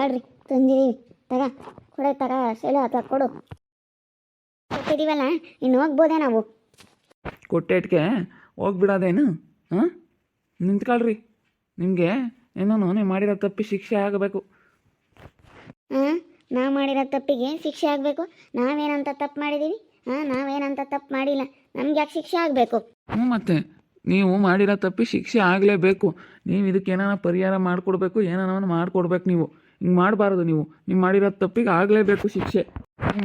ಮಾಡ್ರಿ ತಂದಿದ್ದೀವಿ ತಗ ಕೊಡೆ ತಗ ಶೈಲ ಅಥವಾ ಕೊಡು. ಕೊಟ್ಟಿದ್ದೀವಲ್ಲ ಇನ್ನು ಹೋಗ್ಬೋದೇ ನಾವು? ಕೊಟ್ಟೆಟ್ಗೆ ಹೋಗ್ಬಿಡೋದೇನು? ಹಾಂ? ನಿಂತ್ಕೊಳ್ರಿ. ನಿಮಗೆ ಏನೋ ನೀವು ಮಾಡಿರೋ ತಪ್ಪಿ ಶಿಕ್ಷೆ ಆಗಬೇಕು. ಹಾಂ? ನಾವು ಮಾಡಿರೋ ತಪ್ಪಿಗೆ ಶಿಕ್ಷೆ ಆಗಬೇಕು. ನಾವೇನಂತ ತಪ್ಪು ಮಾಡಿದ್ದೀವಿ ಹಾಂ? ನಾವೇನಂತ ತಪ್ಪು ಮಾಡಿಲ್ಲ. ನಮ್ಗೆ ಯಾಕೆ ಶಿಕ್ಷೆ ಆಗಬೇಕು? ಹ್ಞೂ ಮತ್ತೆ ನೀವು ಮಾಡಿರೋ ತಪ್ಪಿ ಶಿಕ್ಷೆ ಆಗಲೇಬೇಕು. ನೀವು ಇದಕ್ಕೆ ಏನಾರ ಪರಿಹಾರ ಮಾಡಿಕೊಡ್ಬೇಕು ಏನಾರ ಮಾಡಿಕೊಡ್ಬೇಕು ನೀವು. ಹಿಂಗೆ ಮಾಡಬಾರ್ದು ನೀವು. ನೀವು ಮಾಡಿರೋ ತಪ್ಪಿಗೆ ಆಗಲೇಬೇಕು ಶಿಕ್ಷೆ.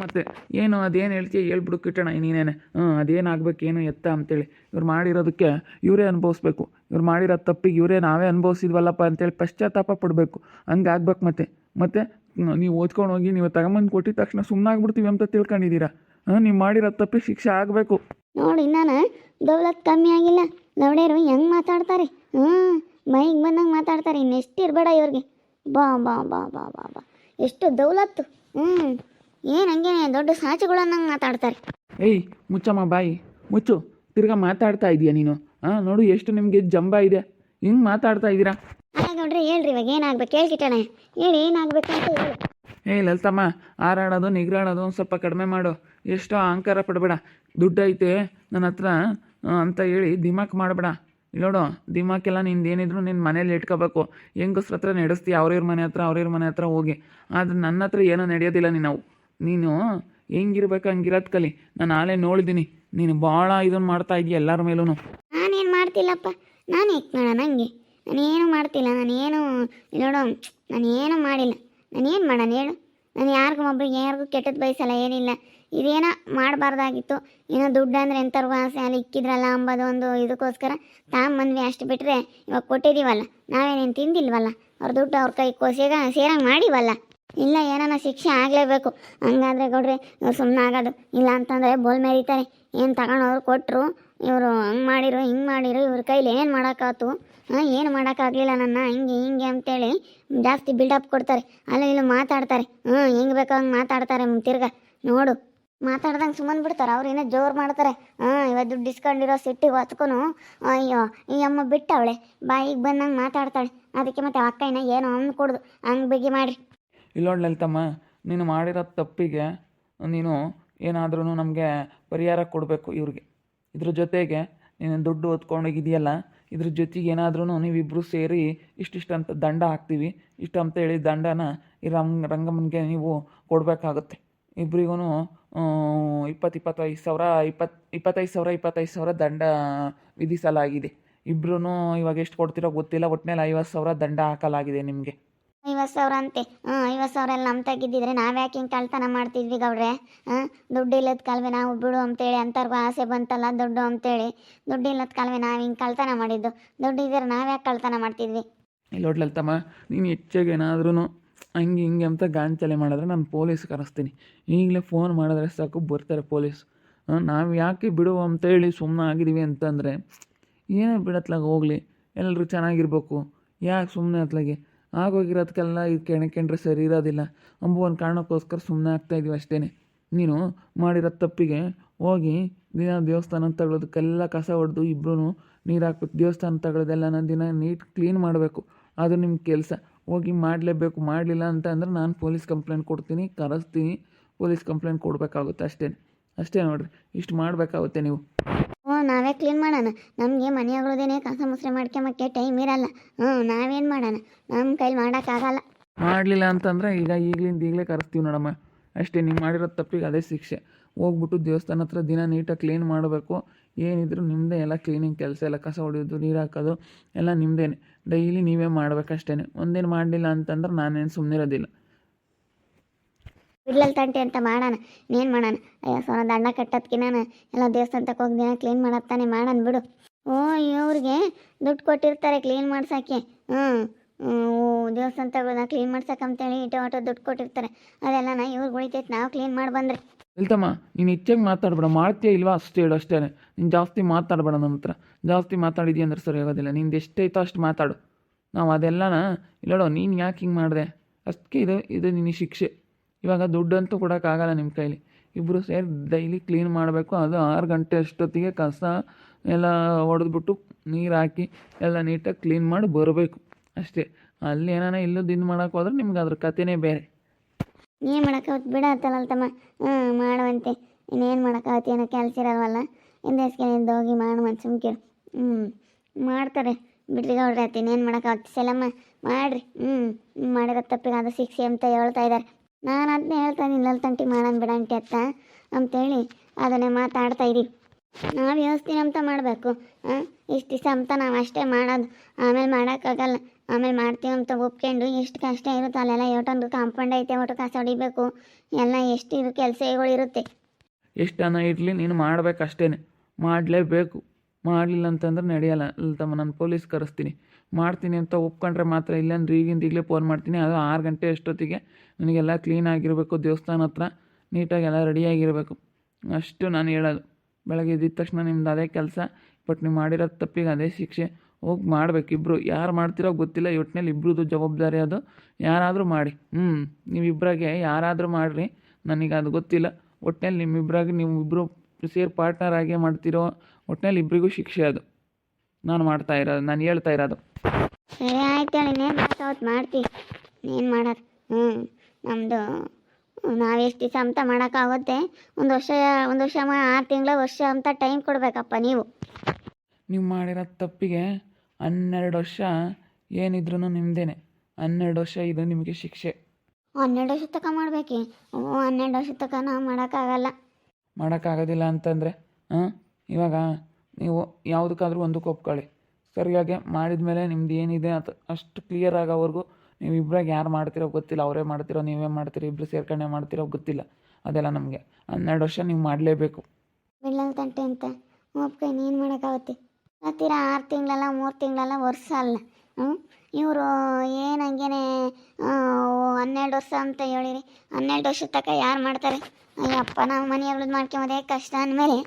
ಮತ್ತೆ ಏನು, ಅದೇನು ಹೇಳ್ತೀಯ? ಹೇಳ್ಬಿಡು ಕಿಟ್ಟಣ ನೀನೇನೆ. ಹ್ಞೂ ಅದೇನಾಗಬೇಕು ಏನು ಎತ್ತ ಅಂತೇಳಿ. ಇವ್ರು ಮಾಡಿರೋದಕ್ಕೆ ಇವರೇ ಅನುಭವಿಸ್ಬೇಕು. ಇವ್ರು ಮಾಡಿರೋ ತಪ್ಪಿಗೆ ಇವರೇ ನಾವೇ ಅನುಭವಿಸಿದ್ವಲ್ಲಪ್ಪ ಅಂತೇಳಿ ಪಶ್ಚಾತ್ತಾಪ ಪಡಬೇಕು. ಹಂಗೆ ಆಗ್ಬೇಕು ಮತ್ತೆ. ಮತ್ತೆ ನೀವು ಓದ್ಕೊಂಡು ಹೋಗಿ ನೀವು ತಗೊಂಬಂದು ಕೊಟ್ಟಿದ ತಕ್ಷಣ ಸುಮ್ಮನಾಗ್ಬಿಡ್ತೀವಿ ಅಂತ ತಿಳ್ಕೊಂಡಿದ್ದೀರಾ? ಹಾಂ ನೀವು ಮಾಡಿರೋ ತಪ್ಪಿಗೆ ಶಿಕ್ಷೆ ಆಗಬೇಕು. ನೋಡಿ ನಾನು ದೌಲತ್ ಕಮ್ಮಿ ಆಗಿಲ್ಲ. ಲವಡೇರು ಹೆಂಗೆ ಮಾತಾಡ್ತಾರೆ? ಹ್ಞೂ ಮೈಗೆ ಬಂದಂಗೆ ಮಾತಾಡ್ತಾರೆ. ಇನ್ನೆಷ್ಟು ಇರಬೇಡ ಇವ್ರಿಗೆ. ಬಾ ಬಾ ಬಾ ಬಾ ಬಾ ಬಾ. ಎಷ್ಟು ದೌಲತ್ತು. ಹ್ಞೂ ಏನು ಹಂಗೇನೆ ದೊಡ್ಡ ಸಾಚುಗಳನ್ನಂಗೆ ಮಾತಾಡ್ತಾರೆ. ಏಯ್ ಮುಚ್ಚಮ್ಮ ಬಾಯಿ. ಮುಚ್ಚು. ತಿರ್ಗಾ ಮಾತಾಡ್ತಾ ಇದೀಯ ನೀನು. ಹಾಂ ನೋಡು ಎಷ್ಟು ನಿಮಗೆ ಜಂಬ ಇದೆ. ಹಿಂಗೆ ಮಾತಾಡ್ತಾ ಇದ್ದೀರಾ ನೋಡ್ರಿ ಹೇಳ್ರಿ ಇವಾಗ ಏನಾಗ್ಬೇಕು ಹೇಳ್ಕಿಟ್ಟಣ ಹೇಳಿ ಏನಾಗ್ಬೇಕು ಅಂತ ಹೇಳಿ. ಏಯ್ ಲಲಿತಮ್ಮ ಹಾರಾಡೋದು ನಿಗ್ರಾಡೋದು ಒಂದು ಸ್ವಲ್ಪ ಕಡಿಮೆ ಮಾಡು. ಎಷ್ಟೋ ಅಹಂಕಾರ ಪಡಬೇಡ. ದುಡ್ಡು ಐತೆ ನನ್ನ ಹತ್ರ ಆ, ಅಂತ ಹೇಳಿ ದಿಮಾಕ್ ಮಾಡಬೇಡ. ನೋಡು, ದಿಮಾಕೆಲ್ಲ ನಿಂದು ಏನಿದ್ರು ನಿನ್ನ ಮನೇಲಿ ಇಟ್ಕೋಬೇಕು. ಹೆಂಗಸ್ರ ಹತ್ರ ನಡೆಸ್ತೀಯ ಅವ್ರಿವ್ರ ಮನೆ ಹತ್ರ ಅವ್ರಿವ್ರ ಮನೆ ಹತ್ರ ಹೋಗಿ. ಆದ್ರೆ ನನ್ನ ಹತ್ರ ಏನೂ ನಡೆಯೋದಿಲ್ಲ ನೀನು ನೀನು ಹೆಂಗಿರ್ಬೇಕು ಹಂಗಿರೋದು ಕಲಿ. ನಾನು ಆಲೇ ನೋಡಿದ್ದೀನಿ ನೀನು ಭಾಳ ಇದನ್ನು ಮಾಡ್ತಾ ಇದೀಯ ಎಲ್ಲರ ಮೇಲೂ ನಾನೇನು ಮಾಡ್ತಿಲ್ಲಪ್ಪ. ನಾನು ಏಕೆ ಮಾಡೋಣ ನನಗೆ ನಾನೇನು ಮಾಡ್ತಿಲ್ಲ. ನಾನೇನು ನೋಡು ನಾನೇನು ಮಾಡಿಲ್ಲ. ನಾನೇನು ಮಾಡೋಣ ಹೇಳು. ನಾನು ಯಾರಿಗೂ ಒಬ್ರಿಗೆ ಯಾರಿಗೂ ಕೆಟ್ಟದ್ದು ಬಯಸಲ್ಲ, ಏನಿಲ್ಲ. ಇದೇನೋ ಮಾಡಬಾರ್ದಾಗಿತ್ತು. ಏನೋ ದುಡ್ಡು ಅಂದರೆ ಎಂಥವ್ರಿಗೂ ಆಸೆ, ಅಲ್ಲಿ ಇಕ್ಕಿದ್ರಲ್ಲ ಅಂಬೋದು ಒಂದು ಇದಕ್ಕೋಸ್ಕರ. ತಾಂಬಂದ್ವಿ ಅಷ್ಟು ಬಿಟ್ಟರೆ ಇವಾಗ ಕೊಟ್ಟಿದ್ದೀವಲ್ಲ ನಾವೇನೇನು ತಿಂದಿಲ್ವಲ್ಲ? ಅವ್ರ ದುಡ್ಡು ಅವ್ರ ಕೈ ಕೋಸಿಗ ಸೇರಂಗೆ ಮಾಡಿವಲ್ಲ? ಇಲ್ಲ, ಏನಾನ ಶಿಕ್ಷೆ ಆಗಲೇಬೇಕು. ಹಂಗಾದ್ರೆ ಕೊಡ್ರಿ ಇವ್ರು ಸುಮ್ಮನೆ ಆಗೋದು. ಇಲ್ಲ ಅಂತಂದರೆ ಬೋಲ್ ಮೇರಿತಾರೆ. ಏನು ತಗೊಂಡವ್ರು ಕೊಟ್ಟರು ಇವರು ಹಂಗೆ ಮಾಡಿರು, ಹಿಂಗೆ ಮಾಡಿರು, ಇವ್ರ ಕೈಲಿ ಏನು ಮಾಡೋಕ್ಕಾತು? ಹಾಂ ಏನು ಮಾಡೋಕ್ಕಾಗಲಿಲ್ಲ ನನ್ನ. ಹಿಂಗೆ ಹಿಂಗೆ ಅಂತೇಳಿ ಜಾಸ್ತಿ ಬಿಲ್ಡಪ್ ಕೊಡ್ತಾರೆ. ಅಲ್ಲ ಇಲ್ಲಿ ಮಾತಾಡ್ತಾರೆ. ಹ್ಞೂ ಹೆಂಗೆ ಬೇಕೋ ಹಂಗೆ ಮಾತಾಡ್ತಾರೆ ತಿರ್ಗ. ನೋಡು, ಮಾತಾಡ್ದಂಗೆ ಸುಮ್ಮನೆ ಬಿಡ್ತಾರೆ. ಅವ್ರು ಏನೋ ಜೋರು ಮಾಡ್ತಾರೆ. ಹಾಂ ಇವತ್ತು ದುಡ್ಡು ಇಸ್ಕೊಂಡಿರೋ ಸಿಟ್ಟಿಗೆ ಹೊತ್ಕೊನು, ಅಯ್ಯೋ, ಈ ಅಮ್ಮ ಬಿಟ್ಟವಳೆ. ಬಾಯಿಗೆ ಬಂದಂಗೆ ಮಾತಾಡ್ತಾಳೆ. ಅದಕ್ಕೆ ಮತ್ತೆ ಅಕ್ಕ ಏನು ಅಂದ್ಕೊಡ್ದು ಹಂಗೆ ಬಿಗಿ ಮಾಡಿರಿ. ಇಲ್ಲೋಡ್ ಲಲಿತಮ್ಮ, ನೀನು ಮಾಡಿರೋ ತಪ್ಪಿಗೆ ನೀನು ಏನಾದ್ರೂ ನಮಗೆ ಪರಿಹಾರ ಕೊಡಬೇಕು ಇವ್ರಿಗೆ. ಇದ್ರ ಜೊತೆಗೆ ನೀನು ದುಡ್ಡು ಹೊತ್ಕೊಂಡೋಗಿದೆಯಲ್ಲ ಇದ್ರ ಜೊತೆಗೆ ಏನಾದ್ರೂ ನೀವಿಬ್ಬರು ಸೇರಿ ಇಷ್ಟಿಷ್ಟು ಅಂತ ದಂಡ ಹಾಕ್ತೀವಿ. ಇಷ್ಟು ಅಂತ ಹೇಳಿ ದಂಡನ ಈ ರಂಗ, ರಂಗಮ್ಮನಿಗೆ ನೀವು ಕೊಡಬೇಕಾಗುತ್ತೆ. ಇಬ್ಬರಿಗೂ ಇಪ್ಪತ್ತು ಇಪ್ಪತ್ತೈದು ಸಾವಿರ ಇಪ್ಪತ್ತು ಇಪ್ಪತ್ತೈದು ಸಾವಿರ ಇಪ್ಪತ್ತೈದು ಸಾವಿರ ದಂಡ ವಿಧಿಸಲಾಗಿದೆ. ಇಬ್ರು ಇವಾಗ ಎಷ್ಟು ಕೊಡ್ತಿರೋ ಗೊತ್ತಿಲ್ಲ. ಒಟ್ಟಿನಲ್ಲಿ ಐವತ್ತು ಸಾವಿರ ದಂಡ ಹಾಕಲಾಗಿದೆ ನಿಮಗೆ. ಐವತ್ತು ಸಾವಿರ ಅಂತೆ. ಹಾಂ ಐವತ್ತು ಸಾವಿರ ಎಲ್ಲ ನಮ್ಮ ತೆಗಿದ್ದಿದ್ರೆ ನಾವು ಯಾಕೆ ಹಿಂಗೆ ಕಳ್ತನ ಮಾಡ್ತಿದ್ವಿ ಗೌಡ್ರೆ? ಹಾಂ ದುಡ್ಡು ಇಲ್ಲದ ಕಾಲವೇ ನಾವು ಬಿಡು ಅಂತೇಳಿ ಅಂಥವ್ರಿಗೂ ಆಸೆ ಬಂತಲ್ಲ ದುಡ್ಡು ಅಂತೇಳಿ. ದುಡ್ಡು ಇಲ್ಲದ ಕಾಲವೇ ನಾವು ಹಿಂಗೆ ಕಳ್ತನ ಮಾಡಿದ್ದು. ದುಡ್ಡು ಇದ್ದರೆ ನಾವು ಯಾಕೆ ಕಳ್ತನ ಮಾಡ್ತಿದ್ವಿ? ತಮ್ಮ ನೀನು ಹೆಚ್ಚಾಗಿ ಏನಾದ್ರೂ ಹಂಗೆ ಹಿಂಗೆ ಅಂತ ಗಾಂಚಲೆ ಮಾಡಿದ್ರೆ ನಾನು ಪೊಲೀಸ್ ಕರೆಸ್ತೀನಿ. ಈಗಲೇ ಫೋನ್ ಮಾಡಿದ್ರೆ ಸಾಕು ಬರ್ತಾರೆ ಪೊಲೀಸ್. ನಾವು ಯಾಕೆ ಬಿಡು ಅಂತೇಳಿ ಸುಮ್ಮನೆ ಆಗಿದ್ದೀವಿ ಅಂತಂದರೆ, ಏನೇ ಬಿಡತ್ಲಾಗ ಹೋಗಲಿ ಎಲ್ಲರೂ ಚೆನ್ನಾಗಿರ್ಬೇಕು. ಯಾಕೆ ಸುಮ್ಮನೆ ಅತ್ಲಾಗೆ? ಆಗೋಗಿರೋದಕ್ಕೆಲ್ಲ ಇದು ಕೆಣಕೊಂಡ್ರೆ ಸರಿ ಇರೋದಿಲ್ಲ. ಅಂಬು ಒಂದು ಕಾರಣಕ್ಕೋಸ್ಕರ ಸುಮ್ಮನೆ ಆಗ್ತಾಯಿದ್ದೀವಿ ಅಷ್ಟೇ ನೀನು ಮಾಡಿರೋ ತಪ್ಪಿಗೆ ಹೋಗಿ ದಿನ ದೇವಸ್ಥಾನ ತಗೊಳ್ಳೋದಕ್ಕೆಲ್ಲ ಕಸ ಹೊಡೆದು ಇಬ್ಬರೂ ನೀರು ಹಾಕ್ಬೇಕು ದೇವಸ್ಥಾನ ತಗೊಳ್ಳೋದೆಲ್ಲ ದಿನ ನೀಟ್ ಕ್ಲೀನ್ ಮಾಡಬೇಕು. ಅದು ನಿಮ್ಮ ಕೆಲಸ. ಹೋಗಿ ಮಾಡಲೇಬೇಕು. ಮಾಡಲಿಲ್ಲ ಅಂತ ಅಂದ್ರೆ ನಾನು ಪೊಲೀಸ್ ಕಂಪ್ಲೇಂಟ್ ಕೊಡ್ತೀನಿ, ಕರೆಸ್ತೀನಿ. ಪೊಲೀಸ್ ಕಂಪ್ಲೇಂಟ್ ಕೊಡಬೇಕಾಗುತ್ತೆ ಅಷ್ಟೇ ಅಷ್ಟೇ ನೋಡಿರಿ. ಇಷ್ಟು ಮಾಡಬೇಕಾಗುತ್ತೆ ನೀವು. ನಾವೇ ಕ್ಲೀನ್ ಮಾಡೋಣ. ನಮಗೆ ಮನೆಯಾಗಳದೇನೆ ಕಸ ಮುಸ್ರೆ ಮಾಡ್ಕೊಂಬಕ್ಕೆ ಟೈಮ್ ಇರಲ್ಲ. ಹ್ಞೂ ನಾವೇನು ಮಾಡೋಣ? ನಮ್ಮ ಕೈಲಿ ಮಾಡೋಕ್ಕಾಗಲ್ಲ ಮಾಡಲಿಲ್ಲ ಅಂತಂದ್ರೆ ಈಗ ಈಗಲಿಂದ ಈಗಲೇ ಕರೆಸ್ತೀವಿ ನೋಡಮ್ಮ. ಅಷ್ಟೇ, ನೀವು ಮಾಡಿರೋ ತಪ್ಪಿಗೆ ಅದೇ ಶಿಕ್ಷೆ. ಹೋಗ್ಬಿಟ್ಟು ದೇವಸ್ಥಾನ ಹತ್ರ ದಿನ ನೀಟಾಗಿ ಕ್ಲೀನ್ ಮಾಡಬೇಕು. ಏನಿದ್ರು ನಿಮ್ಮದೇ ಎಲ್ಲ ಕ್ಲೀನಿಂಗ್ ಕೆಲಸ, ಎಲ್ಲ ಕಸ ಹೊಡೆಯೋದು, ನೀರು ಹಾಕೋದು, ಎಲ್ಲ ನಿಮ್ಮದೇ ಡೈಲಿ ನೀವೇ ಮಾಡಬೇಕಷ್ಟೇ ಒಂದೇನು ಮಾಡಲಿಲ್ಲ ಅಂತಂದ್ರೆ ನಾನೇನು ಸುಮ್ಮನಿರೋದಿಲ್ಲ ಬಿಡ್ಲಲ್ಲಿ ತಂಟೆ ಅಂತ ಮಾಡೋಣ. ನೀನು ಮಾಡೋಣ. ಅಯ್ಯೋ, ಸೋನ, ದಂಡ ನಾನು. ಎಲ್ಲ ದೇವಸ್ಥಾನ ಹೋಗಿ ದಿನ ಕ್ಲೀನ್ ಮಾಡತ್ತಾನೆ ಮಾಡೋಣ ಬಿಡು. ಓ, ಇವ್ರಿಗೆ ದುಡ್ಡು ಕೊಟ್ಟಿರ್ತಾರೆ ಕ್ಲೀನ್ ಮಾಡ್ಸೋಕ್ಕೆ. ಹ್ಞೂ ದೇವಸ್ಥಾನ ತಗೊಳ್ಳ ಕ್ಲೀನ್ ಮಾಡ್ಸಕ್ಕೆ ಅಂತೇಳಿ ಇಟೋ ಆಟೋ ದುಡ್ಡು ಕೊಟ್ಟಿರ್ತಾರೆ. ಅದೆಲ್ಲ ನಾ ಇವ್ರಿಗೆ ಉಳಿತೈತೆ ನಾವು ಕ್ಲೀನ್ ಮಾಡಿ ಬಂದ್ರೆ. ಇಲ್ತಮ್ಮ, ನೀನು ಹೆಚ್ಚಾಗಿ ಮಾತಾಡ್ಬೇಡ. ಮಾಡ್ತೀಯ ಇಲ್ವಾ ಅಷ್ಟು ಹೇಳು ಅಷ್ಟೇ. ನೀನು ಜಾಸ್ತಿ ಮಾತಾಡಬೇಡ ನನ್ನ ಹತ್ರ. ಜಾಸ್ತಿ ಮಾತಾಡಿದ್ಯ ಅಂದ್ರೆ ಸರಿ ಆಗೋದಿಲ್ಲ. ನಿಂದು ಎಷ್ಟೈತೋ ಅಷ್ಟು ಮಾತಾಡು. ನಾವು ಅದೆಲ್ಲನ, ಇಲ್ಲೋಡೋ, ನೀನು ಯಾಕೆ ಹಿಂಗೆ ಮಾಡಿದೆ? ಅಷ್ಟಕ್ಕೆ ಇದು ಇದು ನಿನ್ನ ಶಿಕ್ಷೆ. ಇವಾಗ ದುಡ್ಡಂತೂ ಕೊಡೋಕ್ಕಾಗಲ್ಲ ನಿಮ್ಮ ಕೈಲಿ. ಇಬ್ಬರು ಸೇರಿ ಡೈಲಿ ಕ್ಲೀನ್ ಮಾಡಬೇಕು. ಅದು ಆರು ಗಂಟೆ ಅಷ್ಟೊತ್ತಿಗೆ ಕಸ ಎಲ್ಲ ಹೊಡೆದ್ಬಿಟ್ಟು ನೀರು ಹಾಕಿ ಎಲ್ಲ ನೀಟಾಗಿ ಕ್ಲೀನ್ ಮಾಡಿ ಬರಬೇಕು. ಅಷ್ಟೇ. ಅಲ್ಲಿ ಏನಾನ ಇಲ್ಲೂ ದಿನ ಮಾಡೋಕೆ ಹೋದ್ರೆ ನಿಮ್ಗೆ ಅದ್ರ ಕಥೆನೇ ಬೇರೆ. ಏನು ಮಾಡೋಕ್ಕಾಗುತ್ತೆ ಬಿಡತ್ತಲ್ಲ ತಮ್ಮ ಹ್ಞೂ ಮಾಡುವಂತೆ. ಇನ್ನೇನು ಮಾಡೋಕ್ಕಾಗತ್ತೆ ಏನೋ ಕೆಲಸ ಇರಲ್ವಲ್ಲ? ಹಿಂದೆಸ್ಕೊಂಡು ಹೋಗಿ ಮಾಡುವಂತ ಸುಮ್ಕಿರು ಹ್ಞೂ ಮಾಡ್ತಾರೆ. ಬಿಡ್ಲಿಗೆ ಏನು ಇನ್ನೇನು ಮಾಡೋಕ್ಕಾಗತ್ತೆ ಸಲಮ್ಮ, ಮಾಡಿರಿ. ಹ್ಞೂ ಮಾಡಿರೋ ತಪ್ಪಿಗೆ ಅದು ಶಿಕ್ಷೆ ಅಂತ ಹೇಳ್ತಾ ಇದ್ದಾರೆ ನಾನು ಅದನ್ನೇ ಹೇಳ್ತಾ ಇದ್ದೀನಿ ಇಲ್ಲಲ್ಲಿ ತಂಟಿ ಮಾಡೋಣ ಬಿಡಂಟಿ ಅತ್ತ ಅಂತೇಳಿ ಅದನ್ನೇ ಮಾತಾಡ್ತಾ ಇದ್ದೀವಿ ನಾವು ವ್ಯವಸ್ಥೆ ಅಂತ ಮಾಡಬೇಕು ಇಷ್ಟು ದಿವಸ ಅಂತ ನಾವು ಅಷ್ಟೇ ಮಾಡೋದು. ಆಮೇಲೆ ಮಾಡೋಕ್ಕಾಗಲ್ಲ. ಆಮೇಲೆ ಮಾಡ್ತೀವಿ ಅಂತ ಒಪ್ಕೊಂಡು ಎಷ್ಟು ಕಷ್ಟ ಇರುತ್ತೆ ಅಲ್ಲೆಲ್ಲ ಎಷ್ಟೊಂದು ಕಾಂಪೌಂಡ್ ಐತೆ, ಒಟ್ಟು ಕಾಸು ಹೊಡಿಬೇಕು. ಎಲ್ಲ ಎಷ್ಟು ಇರು ಕೆಲಸಗಳು ಇರುತ್ತೆ. ಎಷ್ಟು ಹಣ ಇರಲಿ ನೀನು ಮಾಡಬೇಕಷ್ಟೇ ಮಾಡಲೇಬೇಕು. ಮಾಡಲಿಲ್ಲ ಅಂತಂದ್ರೆ ನಡೆಯಲ್ಲ. ತಮ್ಮ ನಾನು ಪೊಲೀಸ್ ಕರೆಸ್ತೀನಿ. ಮಾಡ್ತೀನಿ ಅಂತ ಒಪ್ಕೊಂಡ್ರೆ ಮಾತ್ರ ಇಲ್ಲಾಂದ್ರೆ ಈಗಿಂದ ಈಗಲೇ ಫೋನ್ ಮಾಡ್ತೀನಿ. ಅದು ಆರು ಗಂಟೆ ಅಷ್ಟೊತ್ತಿಗೆ ನನಗೆಲ್ಲ ಕ್ಲೀನ್ ಆಗಿರಬೇಕು, ದೇವಸ್ಥಾನ ಹತ್ರ ನೀಟಾಗಿ ಎಲ್ಲ ರೆಡಿಯಾಗಿರಬೇಕು ಅಷ್ಟು ನಾನು ಹೇಳೋದು. ಬೆಳಗ್ಗೆ ಎದ್ದಿದ ತಕ್ಷಣ ನಿಮ್ದು ಅದೇ ಕೆಲಸ ಬಟ್ ನೀವು ಮಾಡಿರೋ ತಪ್ಪಿಗೆ ಅದೇ ಶಿಕ್ಷೆ. ಹೋಗಿ ಮಾಡ್ಬೇಕು ಇಬ್ಬರು ಯಾರು ಮಾಡ್ತಿರೋ ಗೊತ್ತಿಲ್ಲ ಒಟ್ಟಿನಲ್ಲಿ ಇಬ್ರದ್ದು ಜವಾಬ್ದಾರಿ ಅದು. ಯಾರಾದರೂ ಮಾಡಿ. ಹ್ಞೂ ನೀವಿಬ್ಬರಾಗೆ ಯಾರಾದರೂ ಮಾಡಿರಿ. ನನಗೆ ಅದು ಗೊತ್ತಿಲ್ಲ. ಒಟ್ಟಿನಲ್ಲಿ ನಿಮ್ಮಿಬ್ಬರಾಗಿ ನೀವು ಇಬ್ಬರು ಸೇರಿ ಪಾರ್ಟ್ನರ್ ಆಗೇ ಮಾಡ್ತಿರೋ ಒಟ್ಟಿನಲ್ಲಿ ಇಬ್ಬರಿಗೂ ಶಿಕ್ಷೆ ಅದು. ನಾನು ಮಾಡ್ತಾ ಇರೋದು ನಾನು ಹೇಳ್ತಾ ಇರೋದು. ಸರಿ ಆಯ್ತು ಇನ್ನೇನು ಮಾಡ್ತೀವಿ ಏನು ಮಾಡೋದು? ಹ್ಞೂ ನಮ್ಮದು ನಾವು ಎಷ್ಟು ದಿವಸ ಅಂತ ಮಾಡೋಕ್ಕಾಗುತ್ತೆ. ಒಂದು ವರ್ಷ ಒಂದು ವರ್ಷ ಆರು ತಿಂಗಳ ವರ್ಷ ಅಂತ ಟೈಮ್ ಕೊಡಬೇಕಪ್ಪ ನೀವು. ನೀವು ಮಾಡಿರೋ ತಪ್ಪಿಗೆ ಹನ್ನೆರಡು ವರ್ಷ ಏನಿದ್ರು ನಿಮ್ಮದೇನೆ ಹನ್ನೆರಡು ವರ್ಷ ಇದು ನಿಮಗೆ ಶಿಕ್ಷೆ. ಹನ್ನೆರಡು ವರ್ಷ ತಕ ಮಾಡಬೇಕೆ? ಓ ಹನ್ನೆರಡು ವರ್ಷ ತನಕ ನಾವು ಮಾಡೋಕ್ಕಾಗಲ್ಲ. ಮಾಡೋಕ್ಕಾಗೋದಿಲ್ಲ ಅಂತಂದರೆ ಹಾಂ ಇವಾಗ ನೀವು ಯಾವುದಕ್ಕಾದ್ರೂ ಒಂದಕ್ಕೆ ಒಪ್ಕೊಳ್ಳಿ ಸರಿಯಾಗಿ ಮಾಡಿದ ಮೇಲೆ ನಿಮ್ದು ಏನಿದೆ ಅದು ಅಷ್ಟು ಕ್ಲಿಯರ್ ಆಗೋವರೆಗೂ ನೀವು ಇಬ್ಬರಾಗ ಯಾರು ಮಾಡ್ತಿರೋ ಗೊತ್ತಿಲ್ಲ, ಅವರೇ ಮಾಡ್ತಿರೋ, ನೀವೇ ಮಾಡ್ತೀರೋ ಇಬ್ಬರು ಸೇರ್ಕೊಂಡೆ ಮಾಡ್ತಿರೋ ಗೊತ್ತಿಲ್ಲ. ಅದೆಲ್ಲ ನಮಗೆ. ಹನ್ನೆರಡು ವರ್ಷ ನೀವು ಮಾಡಲೇಬೇಕು. ಬಿಳ್ಳಲ್ ತಂಟೆ ಅಂತ ಒಪ್ಕೊ ಏನು ಮಾಡೋಕ್ಕಾಗುತ್ತೆ. ಹತ್ತಿರ ಆರು ತಿಂಗಳಲ್ಲ, ಮೂರು ತಿಂಗಳಲ್ಲ, ವರ್ಷ ಅಲ್ಲ. ಹ್ಞೂ ಇವರು ಏನು ಹಂಗೇನೆ ಹನ್ನೆರಡು ವರ್ಷ ಅಂತ ಹೇಳಿರಿ. ಹನ್ನೆರಡು ವರ್ಷದ ತನಕ ಯಾರು ಮಾಡ್ತಾರೆ? ಅಯ್ಯಪ್ಪ ನಾವು ಮನೆ ಅಗ್ಳದ್ ಮಾಡ್ಕೊಂಬೋದೇ ಕಷ್ಟ ಅಂದಮೇಲೆ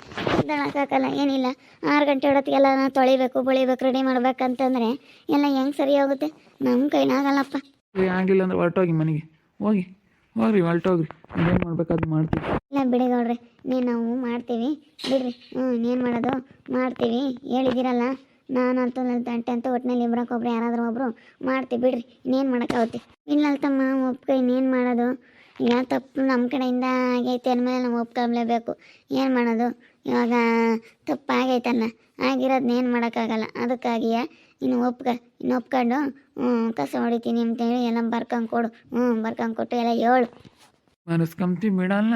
ಹಾಕಲ್ಲ ಏನಿಲ್ಲ. ಆರು ಗಂಟೆ ಹೊತ್ತಿಗೆಲ್ಲ ನಾವು ತೊಳಿಬೇಕು ಬಳಿಬೇಕು ರೆಡಿ ಮಾಡ್ಬೇಕಂತಂದರೆ ಎಲ್ಲ ಹೆಂಗೆ ಸರಿ ಹೋಗುತ್ತೆ ನಮ್ಮ ಕೈನಾಗಲ್ಲಪ್ಪ ಆಗಿಲ್ಲ ಅಂದ್ರೆ ಹೊರಟೋಗಿ ಮನೆಗೆ. ಹೋಗಿ ಹೋಗ್ರಿ ಹೊರಟೋಗ್ರಿ. ಏನು ಮಾಡ್ಬೇಕಾದ್ರು ಮಾಡ್ತೀವಿ. ಇಲ್ಲ ಬಿಡಿ ನೋಡ್ರಿ ನೀನು ನಾವು ಮಾಡ್ತೀವಿ. ಬಿಡ್ರಿ ಹ್ಞೂ ಏನು ಮಾಡೋದು ಮಾಡ್ತೀವಿ. ಹೇಳಿದ್ದೀರಲ್ಲ. ನಾನು ಅಂತ ತಂಟೆ ಅಂತ ಒಟ್ಟಿನಲ್ಲಿ ಇಬ್ಬರಕ್ಕೊಬ್ರು ಯಾರಾದರೂ ಒಬ್ಬರು ಮಾಡ್ತೀವಿ. ಬಿಡ್ರಿ, ಇನ್ನೇನು ಮಾಡೋಕ್ಕಾಗುತ್ತೆ ಇಲ್ಲ ತಮ್ಮ ಒಪ್ಕೊ, ಇನ್ನೇನು ಮಾಡೋದು? ಈಗ ತಪ್ಪು ನಮ್ಮ ಕಡೆಯಿಂದ ಆಗೈತೆ ಅಂದಮೇಲೆ ನಾವು ಒಪ್ಕೊಳ್ಲೇಬೇಕು. ಏನು ಮಾಡೋದು? ಇವಾಗ ತಪ್ಪು ಆಗೈತಲ್ಲ ಆಗಿರೋದನ್ನ ಏನು ಮಾಡೋಕ್ಕಾಗಲ್ಲ. ಅದಕ್ಕಾಗಿಯೇ ಇನ್ನು ಒಪ್ಕ, ಇನ್ನು ಒಪ್ಕೊಂಡು ಹ್ಞೂ ಕಸ ಹೊಡಿತೀನಿ ಅಂತೇಳಿ ಎಲ್ಲ ಬರ್ಕೊಂಡು ಕೊಡು. ಹ್ಞೂ ಬರ್ಕೊಂಡು ಕೊಟ್ಟು ಎಲ್ಲ ಹೇಳು. ಬರೆಸ್ಕೊಂತೀವಿ ಬಿಡಲ್ಲ.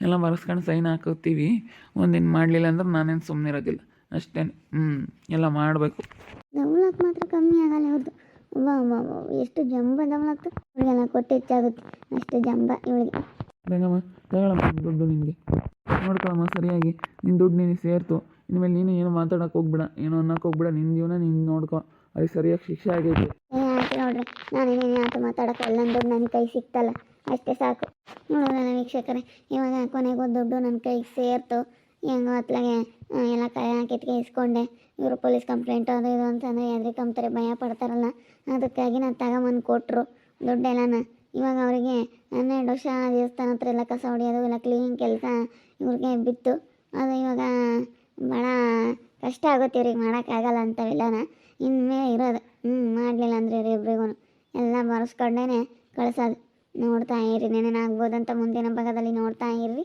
ಎಲ್ಲ ಬರೆಸ್ಕೊಂಡು ಸೈನ್ ಹಾಕೋತೀವಿ. ಒಂದಿನ ಮಾಡಲಿಲ್ಲ ಅಂದ್ರೆ ನಾನೇನು ಸುಮ್ಮನೆ ಇರೋದಿಲ್ಲ ಅಷ್ಟೇ. ಹ್ಞೂ ಎಲ್ಲ ಮಾಡಬೇಕು. ದೌಲತ್ ಮಾತ್ರ ಕಮ್ಮಿ ಆಗಲ್ಲ ಅವ್ರದ್ದು ವಾ ವಾ ವಾ ಎಷ್ಟು ಜಂಬ ದೌಲತ್ತು ಅವ್ರಿಗೆಲ್ಲ ಕೊಟ್ಟು ಹೆಚ್ಚಾಗುತ್ತೆ. ಅಷ್ಟು ಜಂಬ ಇವಳಿಗೆ ರಂಗಮ್ಮ ತಗೊಳಮ್ಮ ನಿನ್ ದುಡ್ಡು ನಿನಗೆ. ನೋಡ್ಕೊಳಮ್ಮ ಸರಿಯಾಗಿ. ನಿನ್ನ ದುಡ್ಡು ನಿನಗೆ ಸೇರ್ತು. ಇನ್ಮೇಲೆ ನೀನು ಏನು ಮಾತಾಡೋಕೆ ಹೋಗ್ಬಿಡ ಏನು ಅನ್ನೋಕೆ ಹೋಗ್ಬಿಡ. ನಿನ್ನ ಜೀವನ ನೀನು ನೋಡ್ಕೊ. ಅದಕ್ಕೆ ಸರಿಯಾಗಿ ಶಿಕ್ಷೆ ಆಗೈತೆ. ಏ ಆಯ್ತು ನೋಡ್ರಿ. ನಾನೇನೇನು ಆಟ ಮಾತಾಡಕ್ಕೆ ಎಲ್ಲ ದುಡ್ಡು ನನ್ನ ಕೈ ಸಿಕ್ತಲ್ಲ. ಅಷ್ಟೇ ಸಾಕು. ನೋಡೋಣ ವೀಕ್ಷಕರೇ ಇವಾಗ ಕೊನೆಗೂ ದುಡ್ಡು ನನ್ನ ಕೈಗೆ ಸೇರ್ತು. ಹೆಂಗೋ ಅತ್ಲಾಗೆ ಎಲ್ಲ ಕೈ ಹಾಕಿಟ್ಗೆ ಇಸ್ಕೊಂಡೆ. ಇವರು ಪೊಲೀಸ್ ಕಂಪ್ಲೇಂಟ್ ಅದು ಇದು ಅಂತಂದರೆ ಹೆದ್ರಿಕೊಂತಾರೆ ಭಯ ಪಡ್ತಾರಲ್ಲ. ಅದಕ್ಕಾಗಿ ನಾನು ತಗೊಂಬಂದು ಕೊಟ್ಟರು ದುಡ್ಡೆಲ್ಲನ. ಇವಾಗ ಅವರಿಗೆ ಹನ್ನೆರಡು ವರ್ಷ ದೇವಸ್ಥಾನ ಹತ್ರ ಎಲ್ಲ ಕಸ ಹೊಡಿಯೋದು, ಎಲ್ಲ ಕ್ಲೀನ್ ಕೆಲಸ ಇವ್ರಿಗೆ ಬಿತ್ತು. ಅದು ಇವಾಗ ಭಾಳ ಕಷ್ಟ ಆಗುತ್ತೆ ಇವ್ರಿಗೆ, ಮಾಡೋಕ್ಕಾಗಲ್ಲ ಅಂಥವೆಲ್ಲನ ಇನ್ಮೇಲೆ ಇರೋದು. ಹ್ಞೂ ಮಾಡಲಿಲ್ಲ ಅಂದರೆ ಇವ್ರಿಬ್ರಿಗೂ ಎಲ್ಲ ಬರೆಸ್ಕೊಂಡೇ ಕಳ್ಸೋದು. ನೋಡ್ತಾ ಇರಿ ನೆನೇನಾಗ್ಬೋದು ಅಂತ ಮುಂದಿನ ಭಾಗದಲ್ಲಿ ನೋಡ್ತಾ ಇರ್ರಿ.